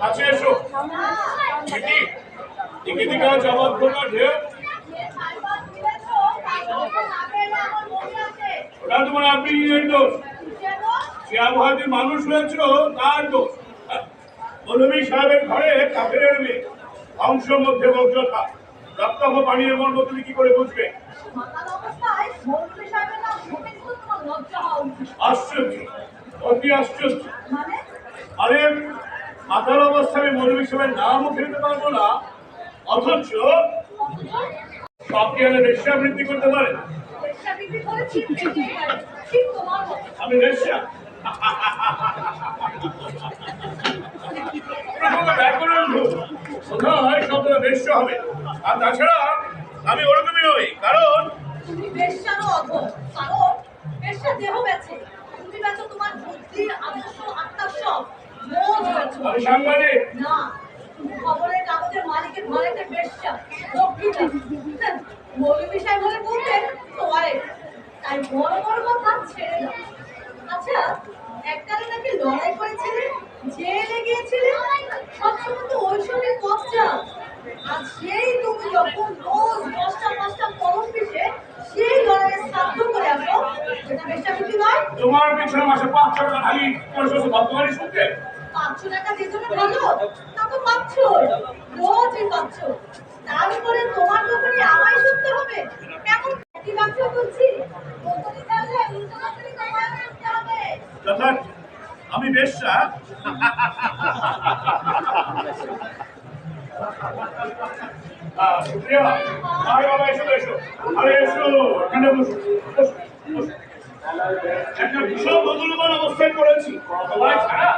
কাছে এসো। এটি দিকে দিকে জবাব করো ঢেউ ওটা তোমার আপনি দোষ। আবহাওয়াতে মানুষ হয়েছ তার দোষ। মৌলভী সাহেবের ঘরে কাফের মেয়ে অংশ মধ্যে বজ্রতা রক্তাভ পানির মর্ম তুমি কি করে বুঝবে? আশ্চর্য। অতি আশ্চর্য আরে মাতার নামও খেলতে পারব না, অথচ সব গেলে বেশ্যাবৃত্তি করতে পারে। আমি বেশ্যা বেশ্য হবে? আর তাছাড়া আমি ওরকমই নই, কারণ বেশ্যা তোমার বুদ্ধি, আদর্শ আত্মার সব মোজ বেছো আমি সাংবাদিক। না খবরের কাগজের মালিকের ঘরেতে বেশ্যা দক্ষিণা মৌলবী সাহেব বলে বলতেন তোমারে। তাই বড় বড় কথা ছেড়ে দাও। আচ্ছা এককালে নাকি লড়াই করেছিলে? জেলে গিয়েছিলে? সবসময় তো ঐশ্বরিক কবজা। আর সেই তুমি যখন রোজ দশটা পাঁচটা কলম পিছে সেই লড়াইয়ের শ্রাদ্ধ করে আসো বেশ্যাবৃত্তি নয়? তোমার পিছনে মাসে পাঁচ টাকা খালি পয়সা বর্তমানে শুনতে পাঁচশো টাকা ভালো তা তো রোজই পাচ্ছ তোমার আমায় শুনতে হবে। কেমন? তোমায় যথার্থ আমি বাবা, এসো এসো। এসো। একটা ভীষণ বদলমান অবস্থায় পড়েছি সবাই ছাড়া?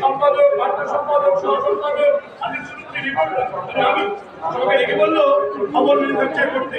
সম্পাদক বার্তা সম্পাদক সহ সম্পাদক আমি রিপোর্টার মানে আমি সবাইকে ডেকে বলল, খবর চেক করতে।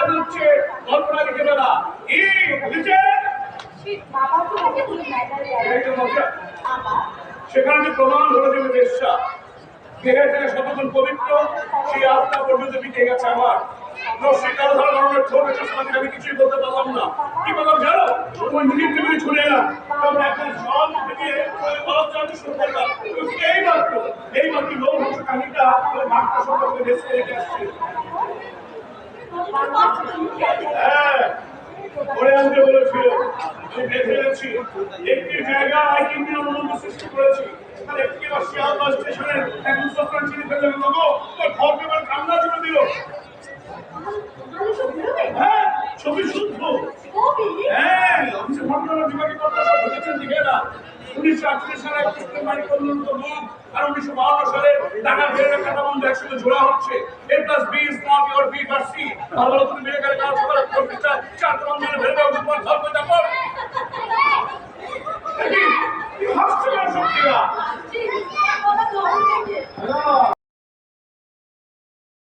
কাজ হচ্ছে কল্পনা লিখে বেলা ই বুঝেছেন বাবা তোমাকে বলে এটা একটা মজা। সেখানে যে প্রমাণ হলো যে আমি বেশ্যা দেহের থেকে পবিত্র সেই আত্মা পর্যন্ত বিকে গেছে আমার। রশ্মি ধরা ধরনের ঠোঁট এটা সমাজে আমি কিছুই বলতে পারলাম না। কি বললাম জানো? তোমার নিজের টেবিলে ছুড়ে এলাম। তারপরে একটা সব গলত চালাতে শুরু করলাম। এই মাত্র এই মাত্র লোক কাহিনীটা মাঠটা সম্পর্কে বেশি রেখে আসছে। করে আনতে বলেছিল, আমি বেঁধে আছি। একটি জায়গায় তিন দিন অনুমতি সৃষ্টি করেছি। আর একটি বা শিয়ালদা স্টেশনের এক মুসলমান চিনি ফেললেন কান্না জুড়ে দিল ভালো সব বেরোবে হ্যাঁ ছবি শুদ্ধ কবি হ্যাঁ অফিসে ভদ্রলোক বিভাগের কথা সব বুঝেছেন আটচল্লিশ সালে কৃষ্ণ বাড়ি মুখ আর উনিশশো বাউন্ন সালে টাকা বেড়ে কাটা বন্ধ একসাথে ঝোলা হচ্ছে। A B is B plus C ভালো ভালো তুমি বেড়ে গেলে কাজ করে চার